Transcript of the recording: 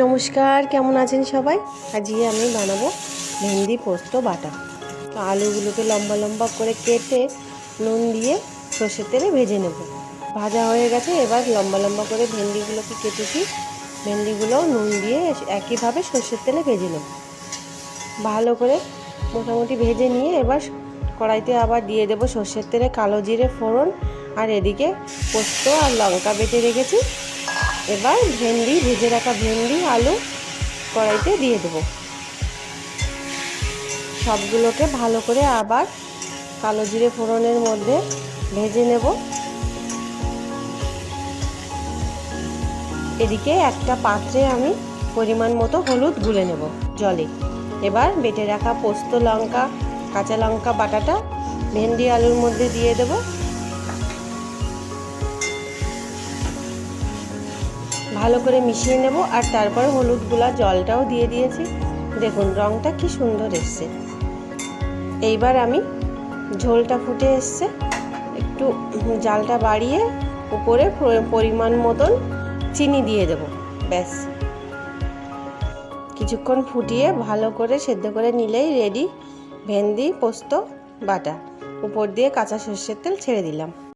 নমস্কার, কেমন আছেন সবাই? আজকে আমি বানাবো ভেন্ডি পোস্ত বাটা। তো আলুগুলোকে লম্বা লম্বা করে কেটে নুন দিয়ে সর্ষের তেলে ভেজে নেব। ভাজা হয়ে গেছে, এবার লম্বা লম্বা করে ভেন্ডিগুলোকে কেটেছি। ভেন্ডিগুলো নুন দিয়ে একইভাবে সর্ষের তেলে ভেজে নেব। ভালো করে মোটামুটি ভেজে নিয়ে এবার কড়াইতে আবার দিয়ে দেবো সর্ষের তেলে কালো জিরে ফোড়ন। আর এদিকে পোস্ত আর লঙ্কা বেটে রেখেছি। এবার ভেন্ডি, ভেজে রাখা ভেন্ডি, আলু কড়াইতে দিয়ে দেবো। সবগুলোকে ভালো করে আবার কালো জিরে ফোড়নের মধ্যে ভেজে নেব। এদিকে একটা পাত্রে আমি পরিমাণ মতো হলুদ গুলে নেব জলে। এবার বেটে রাখা পোস্ত লঙ্কা, কাঁচা লঙ্কা বাটাটা ভেন্ডি আলুর মধ্যে দিয়ে দেবো। ভালো করে মিশিয়ে নেব আর তারপরে হলুদগুলা জলটাও দিয়ে দিয়েছি। দেখুন রঙটা কি সুন্দর এসছে। এইবার আমি ঝোলটা ফুটে এসছে। একটু জালটা বাড়িয়ে উপরে পরিমাণ মতন চিনি দিয়ে দেব। ব্যাস। কিছুক্ষণ ফুটিয়ে ভালো করে সেদ্ধ করে নিলেই রেডি ভেন্দি পোস্ত, বাটা। উপর দিয়ে কাঁচা সর্ষের তেল ছেড়ে দিলাম।